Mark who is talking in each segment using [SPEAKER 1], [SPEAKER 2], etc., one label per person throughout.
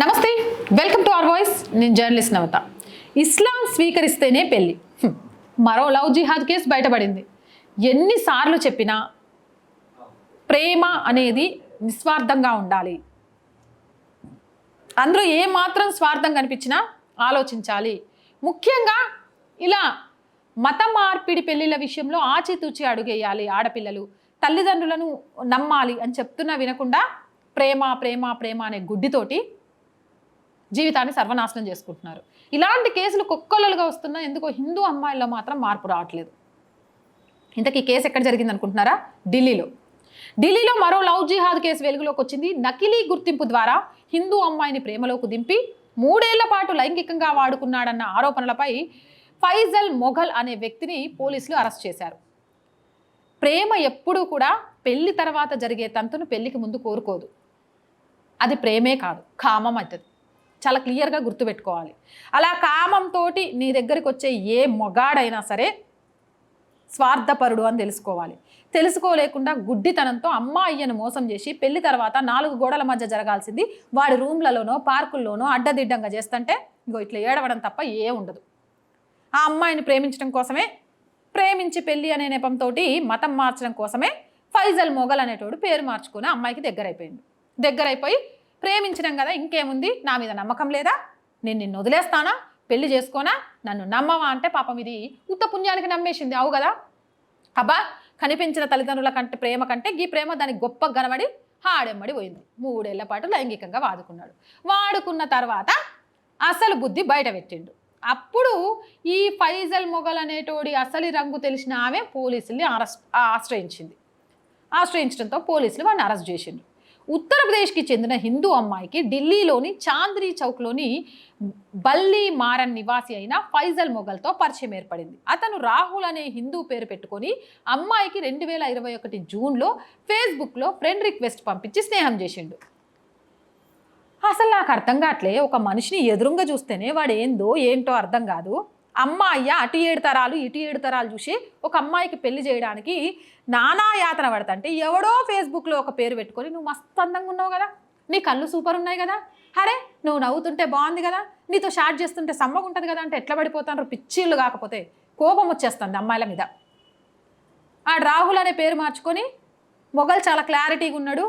[SPEAKER 1] నమస్తే welcome to our voice నేను journalist Navatha. Islam స్వీకరిస్తేనే పెళ్ళి. మరో లవ్ జిహాద్ కేసు బయటపడింది. ఎన్నిసార్లు చెప్పినా ప్రేమ అనేది నిస్వార్థంగా ఉండాలి. అందులో ఏమాత్రం స్వార్థం కనిపించినా ఆలోచించాలి. ముఖ్యంగా ఇలా మత మార్పిడి పెళ్ళిళ్ళ విషయంలో ఆచితూచి అడుగేయాలి ఆడపిల్లలు. తల్లిదండ్రులను నమ్మాలి అని చెప్తున్నా వినకుండా ప్రేమ ప్రేమ ప్రేమ అనే గుడ్డితోటి జీవితాన్ని సర్వనాశనం చేసుకుంటున్నారు. ఇలాంటి కేసులు కుక్కలుగా వస్తున్నా ఎందుకో హిందూ అమ్మాయిల్లో మాత్రం మార్పు రావట్లేదు. ఇంతకీ ఈ కేసు ఎక్కడ జరిగింది అనుకుంటున్నారా? ఢిల్లీలో. ఢిల్లీలో మరో లవ్ జిహాద్ కేసు వెలుగులోకి వచ్చింది. నకిలీ గుర్తింపు ద్వారా హిందూ అమ్మాయిని ప్రేమలోకి దింపి మూడేళ్ళ పాటు లైంగికంగా వాడుకున్నాడన్న ఆరోపణలపై ఫైజల్ మొఘల్ అనే వ్యక్తిని పోలీసులు అరెస్ట్ చేశారు. ప్రేమ ఎప్పుడూ కూడా పెళ్ళి తర్వాత జరిగే తంతును పెళ్ళికి ముందు కోరుకోదు. అది ప్రేమే కాదు కామం అవుతుంది. చాలా క్లియర్గా గుర్తుపెట్టుకోవాలి. అలా కామంతో నీ దగ్గరికి వచ్చే ఏ మొగాడైనా సరే స్వార్థపరుడు అని తెలుసుకోవాలి. తెలుసుకోలేకుండా గుడ్డితనంతో అమ్మాయిని మోసం చేసి పెళ్ళి తర్వాత నాలుగు గోడల మధ్య జరగాల్సింది వాడి రూమ్లలోనో పార్కుల్లోనో అడ్డదిడ్డంగా చేస్తుంటే ఇంకో ఇట్లా ఏడవడం తప్ప ఏ ఉండదు. ఆ అమ్మాయిని ప్రేమించడం కోసమే ప్రేమించి పెళ్ళి అనే నెపంతో మతం మార్చడం కోసమే ఫైజల్ మొగల్ అనేటోడు పేరు మార్చుకుని అమ్మాయికి దగ్గరైపోయింది దగ్గరైపోయి ప్రేమించడం కదా ఇంకేముంది? నా మీద నమ్మకం లేదా? నేను నిన్ను వదిలేస్తానా? పెళ్ళి చేసుకోనా? నన్ను నమ్మవా అంటే పాపం ఇది ఉత్త పుణ్యానికి నమ్మేసింది అవు కదా? అబ్బా కనిపించిన తల్లిదండ్రుల కంటే ప్రేమ కంటే ఈ ప్రేమ దానికి గొప్ప గనబడి హాడెమ్మడి పోయింది. మూడేళ్ళ పాటు లైంగికంగా వాడుకున్నాడు వాడుకున్న తర్వాత అసలు బుద్ధి బయట పెట్టిండు. అప్పుడు ఈ ఫైజల్ మొగల్ అనేటోడి అసలు రంగు తెలిసిన ఆమె పోలీసుల్ని అరెస్ట్ ఆశ్రయించింది. ఆశ్రయించడంతో పోలీసులు వాడిని అరెస్ట్ చేసిండ్రు. ఉత్తరప్రదేశ్కి చెందిన హిందూ అమ్మాయికి ఢిల్లీలోని చాంద్రీ చౌక్లోని బల్లి మారన్ నివాసి అయిన ఫైజల్ మొఘల్తో పరిచయం ఏర్పడింది. అతను రాహుల్ అనే హిందూ పేరు పెట్టుకొని అమ్మాయికి రెండు వేల ఇరవై ఒకటి జూన్లో ఫేస్బుక్లో ఫ్రెండ్ రిక్వెస్ట్ పంపించి స్నేహం చేసిండు. అసలు నాకు అర్థం కావట్లే ఒక మనిషిని ఎదురుంగా చూస్తేనే వాడు ఏందో ఏంటో అర్థం కాదు. అమ్మాయి అటు ఏడు తరాలు ఇటు ఏడు తరాలు చూసి ఒక అమ్మాయికి పెళ్ళి చేయడానికి నానా యాతన పడతంటే ఎవడో ఫేస్బుక్లో ఒక పేరు పెట్టుకొని నువ్వు మస్తు అందంగా ఉన్నావు కదా నీ కళ్ళు సూపర్ ఉన్నాయి కదా అరే నువ్వు నవ్వుతుంటే బాగుంది కదా నీతో షార్ట్ చేస్తుంటే సమ్మగా ఉంటుంది కదా అంటే ఎట్లా పడిపోతాను పిచ్చిళ్ళు కాకపోతే కోపం వచ్చేస్తుంది అమ్మాయిల మీద. ఆ రాహుల్ అనే పేరు మార్చుకొని మొఘల్ చాలా క్లారిటీగా ఉన్నాడు.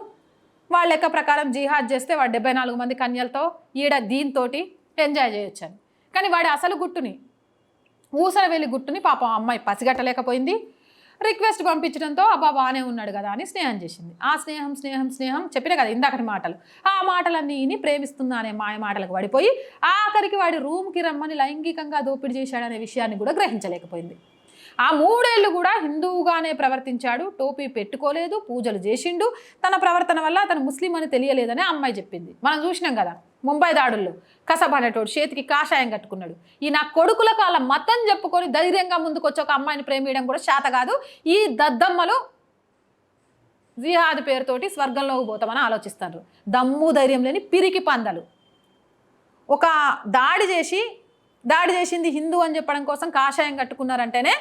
[SPEAKER 1] వాళ్ళ లెక్క ప్రకారం జిహాద్ చేస్తే వాడు డెబ్బై నాలుగు మంది కన్యలతో ఈడ దీంతోటి ఎంజాయ్ చేయొచ్చని. కానీ వాడి అసలు గుట్టుని ఊసరవేలి వెళ్ళి గుట్టుని పాపం అమ్మాయి పసిగట్టలేకపోయింది. రిక్వెస్ట్ పంపించడంతో అబ్బా బాగానే ఉన్నాడు కదా అని స్నేహం చేసింది. ఆ స్నేహం స్నేహం స్నేహం చెప్పిన కదా ఇందాకటి మాటలు. ఆ మాటలన్నీ ఇని ప్రేమిస్తుందా అనే మాయ మాటలకు పడిపోయి ఆఖరికి వాడి రూమ్కి రమ్మని లైంగికంగా దోపిడీ చేశాడనే విషయాన్ని కూడా గ్రహించలేకపోయింది. ఆ మూడేళ్ళు కూడా హిందువుగానే ప్రవర్తించాడు టోపీ పెట్టుకోలేదు పూజలు చేసిండు. తన ప్రవర్తన వల్ల అతను ముస్లిం అని తెలియలేదని అమ్మాయి చెప్పింది. మనం చూసినాం కదా ముంబై దాడుల్లో కసబ్ అనేటోడు చేతికి కాషాయం కట్టుకున్నాడు. ఈ నా కొడుకులకు వాళ్ళ మతం చెప్పుకొని ధైర్యంగా ముందుకొచ్చి ఒక అమ్మాయిని ప్రేమియడం కూడా శాత కాదు. ఈ దద్దమ్మలు జిహాద్ పేరుతోటి స్వర్గంలోకి పోతామని ఆలోచిస్తారు. దమ్ము ధైర్యం లేని పిరికి పందలు. ఒక దాడి చేసి దాడి చేసింది హిందూ అని చెప్పడం కోసం కాషాయం కట్టుకున్నారంటేనే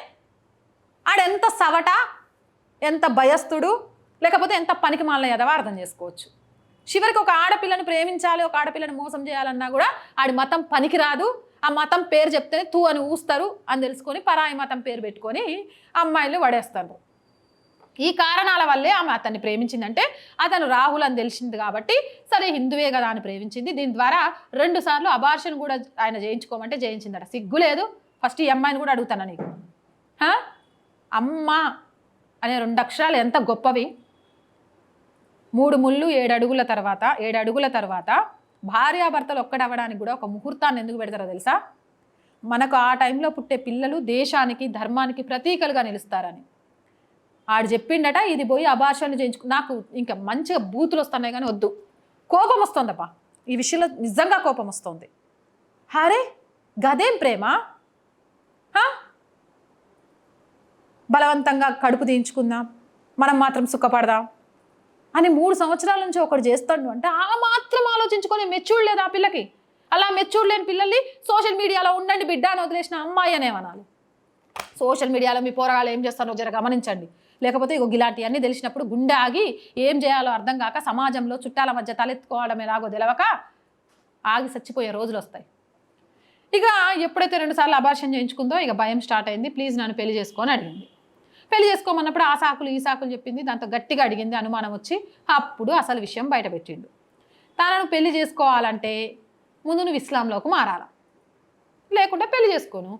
[SPEAKER 1] ఎంత సవట ఎంత భయస్థుడు లేకపోతే ఎంత పనికి మాలిన ఎదవా అర్థం చేసుకోవచ్చు. చివరికి ఒక ఆడపిల్లని ప్రేమించాలి ఒక ఆడపిల్లని మోసం చేయాలన్నా కూడా ఆడి మతం పనికిరాదు ఆ మతం పేరు చెప్తేనే తూ అని ఊస్తారు అని తెలుసుకొని పరాయి మతం పేరు పెట్టుకొని అమ్మాయిలు పడేస్తారు. ఈ కారణాల వల్లే ఆమె అతన్ని ప్రేమించిందంటే అతను రాహుల్ అని తెలిసింది కాబట్టి సరే హిందువే కదా అని ప్రేమించింది. దీని ద్వారా రెండు సార్లు అబార్షన్ కూడా ఆయన చేయించుకోమంటే చేయించిందట. సిగ్గు లేదు. ఫస్ట్ ఈ అమ్మాయిని కూడా అడుగుతాను నీకు? హా? అమ్మ అనే రెండు అక్షరాలు ఎంత గొప్పవి? మూడు ముళ్ళు ఏడు అడుగుల తర్వాత ఏడు అడుగుల తర్వాత భార్యాభర్తలు ఒక్కడవ్వడానికి కూడా ఒక ముహూర్తాన్ని ఎందుకు పెడతారో తెలుసా? మనకు ఆ టైంలో పుట్టే పిల్లలు దేశానికి ధర్మానికి ప్రతీకలుగా నిలుస్తారని. ఆడు చెప్పిండట ఇది పోయి అభాషణలు చేయించుకు నాకు ఇంకా మంచిగా బూతులు వస్తున్నాయి కానీ వద్దు. కోపం వస్తుందప్పా ఈ విషయంలో నిజంగా కోపం వస్తుంది. హరే గదేం ప్రేమ? హా? బలవంతంగా కడుపు తీయించుకుందాం. మనం మాత్రం సుఖపడదాం అని మూడు సంవత్సరాల నుంచి ఒకటి చేస్తాడు అంటే ఆ మాత్రం ఆలోచించుకొని మెచ్యూర్ లేదు ఆ పిల్లకి? అలా మెచ్యూర్ లేని పిల్లల్ని సోషల్ మీడియాలో ఉండండి బిడ్డ అని వదిలేసిన అమ్మాయి అనేమనాలి సోషల్ మీడియాలో మీ పోరగాళ్ళు ఏం చేస్తారో జర గమనించండి. లేకపోతే ఇగో ఇలాంటివన్నీ తెలిసినప్పుడు గుండె ఆగి ఏం చేయాలో అర్థం కాక సమాజంలో చుట్టాల మధ్య తలెత్తుకోవడం ఎలాగో తెలవక ఆగి చచ్చిపోయే రోజులు వస్తాయి. ఇక ఎప్పుడైతే రెండుసార్లు అబార్షన్ చేయించుకుందో ఇక భయం స్టార్ట్ అయింది. ప్లీజ్ నన్ను పెళ్ళి చేసుకొని అడిగింది. పెళ్ళి చేసుకోమన్నప్పుడు ఆ సాకులు ఈ సాకులు చెప్పింది. దాంతో గట్టిగా అడిగింది అనుమానం వచ్చి అప్పుడు అసలు విషయం బయటపెట్టిండు తనను పెళ్ళి చేసుకోవాలంటే ముందు నువ్వు ఇస్లాంలోకి మారాలా. లేకుంటే పెళ్ళి చేసుకోను.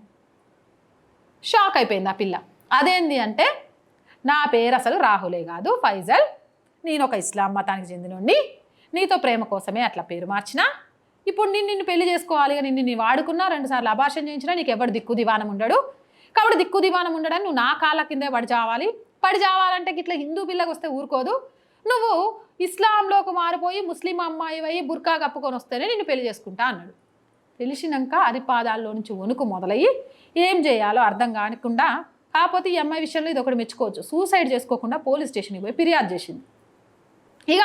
[SPEAKER 1] షాక్ అయిపోయింది ఆ పిల్ల. అదేంది అంటే నా పేరు అసలు రాహులే కాదు ఫైజల్. నేను ఒక ఇస్లాం మతానికి చెందినండి నీతో ప్రేమ కోసమే అట్లా పేరు మార్చిన. ఇప్పుడు నేను నిన్ను పెళ్ళి చేసుకోవాలి నిన్ను నీ వాడుకున్నా రెండుసార్లు అభాషణ చేయించినా నీకు ఎవడు దిక్కు దివానం ఉండడు. కాబట్టి దిక్కు దివానం ఉండడానికి నువ్వు నా కాళ్ళ కిందే పడి చావాలి. పడి చావాలంటే ఇట్లా హిందూ పిల్లకి వస్తే ఊరుకోదు. నువ్వు ఇస్లాంలోకి మారిపోయి ముస్లిం అమ్మాయి అయ్యి బుర్కా కప్పుకొని వస్తేనే నేను పెళ్ళి చేసుకుంటా అన్నాడు. తెలిసినాక అరిపాదాల్లో నుంచి వణుకు మొదలయ్యి ఏం చేయాలో అర్థం కానికుండా కాకపోతే ఈ అమ్మాయి విషయంలో ఇది ఒకటి మెచ్చుకోవచ్చు. సూసైడ్ చేసుకోకుండా పోలీస్ స్టేషన్కి పోయి ఫిర్యాదు చేసింది. ఇక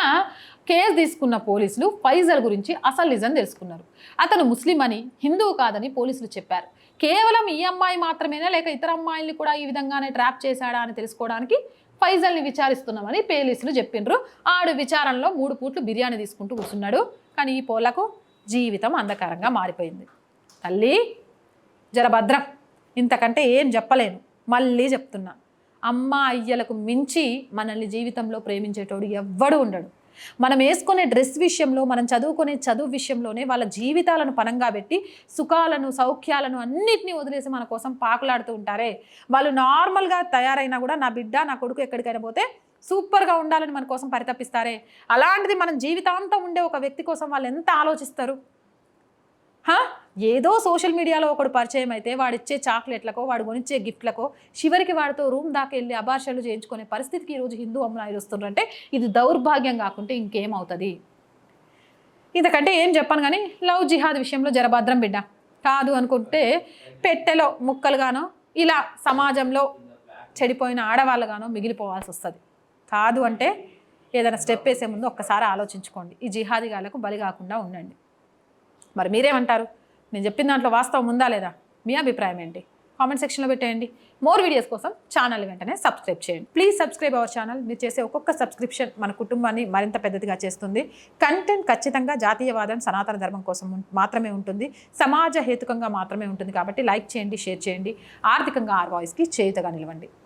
[SPEAKER 1] కేసు తీసుకున్న పోలీసులు ఫైజల్ గురించి అసలు నిజం తెలుసుకున్నారు. అతను ముస్లిం అని హిందూ కాదని పోలీసులు చెప్పారు. కేవలం ఈ అమ్మాయి మాత్రమేనా? లేక ఇతర అమ్మాయిల్ని కూడా ఈ విధంగానే ట్రాప్ చేశాడా అని తెలుసుకోవడానికి ఫైజల్ని విచారిస్తున్నామని పోలీసులు చెప్పిండ్రు ఆడు విచారణలో మూడు పూట్లు బిర్యానీ తీసుకుంటూ కూర్చున్నాడు. కానీ ఈ పోలకు జీవితం అంధకారంగా మారిపోయింది. తల్లి జరభద్రం. ఇంతకంటే ఏం చెప్పలేను. మళ్ళీ చెప్తున్నా. అమ్మ అయ్యలకు మించి మనల్ని జీవితంలో ప్రేమించేటోడు ఎవ్వడు ఉండడు. మనం వేసుకునే డ్రెస్ విషయంలో మనం చదువుకునే చదువు విషయంలోనే వాళ్ళ జీవితాలను పనంగా పెట్టి సుఖాలను సౌఖ్యాలను అన్నిటినీ వదిలేసి మన కోసం పాకులాడుతూ ఉంటారే. వాళ్ళు నార్మల్గా తయారైనా కూడా నా బిడ్డ నా కొడుకు ఎక్కడికైనా పోతే సూపర్గా ఉండాలని మన కోసం పరితపిస్తారే. అలాంటిది మనం జీవితాంతం ఉండే ఒక వ్యక్తి కోసం వాళ్ళు ఎంత ఆలోచిస్తారు? ఏదో సోషల్ మీడియాలో ఒకడు పరిచయం అయితే వాడిచ్చే చాక్లెట్లకో వాడు కొనిచ్చే గిఫ్ట్లకో చివరికి వాడితో రూమ్ దాకా వెళ్ళి అభాషలు చేయించుకునే పరిస్థితికి ఈరోజు హిందూ అమ్మాయిలు వస్తుండ్రంటే ఇది దౌర్భాగ్యం కాకుంటే ఇంకేమవుతుంది? ఇంతకంటే ఏం చెప్పాను కానీ లవ్ జిహాద్ విషయంలో జరభద్రం బిడ్డ. కాదు అనుకుంటే పెట్టెలో ముక్కలుగానో ఇలా సమాజంలో చెడిపోయిన ఆడవాళ్ళుగానో మిగిలిపోవాల్సి వస్తుంది కాదు అంటే ఏదైనా స్టెప్ వేసే ముందు ఒక్కసారి ఆలోచించుకోండి. ఈ జిహాదిగాలకు బలి కాకుండా ఉండండి. మరి మీరేమంటారు? నేను చెప్పిన దాంట్లో వాస్తవం ఉందా లేదా? మీ అభిప్రాయం ఏంటి? కామెంట్ సెక్షన్లో పెట్టేయండి. మోర్ వీడియోస్ కోసం ఛానల్ వెంటనే సబ్స్క్రైబ్ చేయండి. Please subscribe our channel. మీరు చేసే ఒక్కొక్క సబ్స్క్రిప్షన్ మన కుటుంబాన్ని మరింత పెద్దదిగా చేస్తుంది. కంటెంట్ ఖచ్చితంగా జాతీయవాదం సనాతన ధర్మం కోసం మాత్రమే ఉంటుంది. సమాజ హేతుకంగా మాత్రమే ఉంటుంది కాబట్టి లైక్ చేయండి షేర్ చేయండి. ఆర్థికంగా ఆర్ వాయిస్కి చేయుతగా నిలవండి.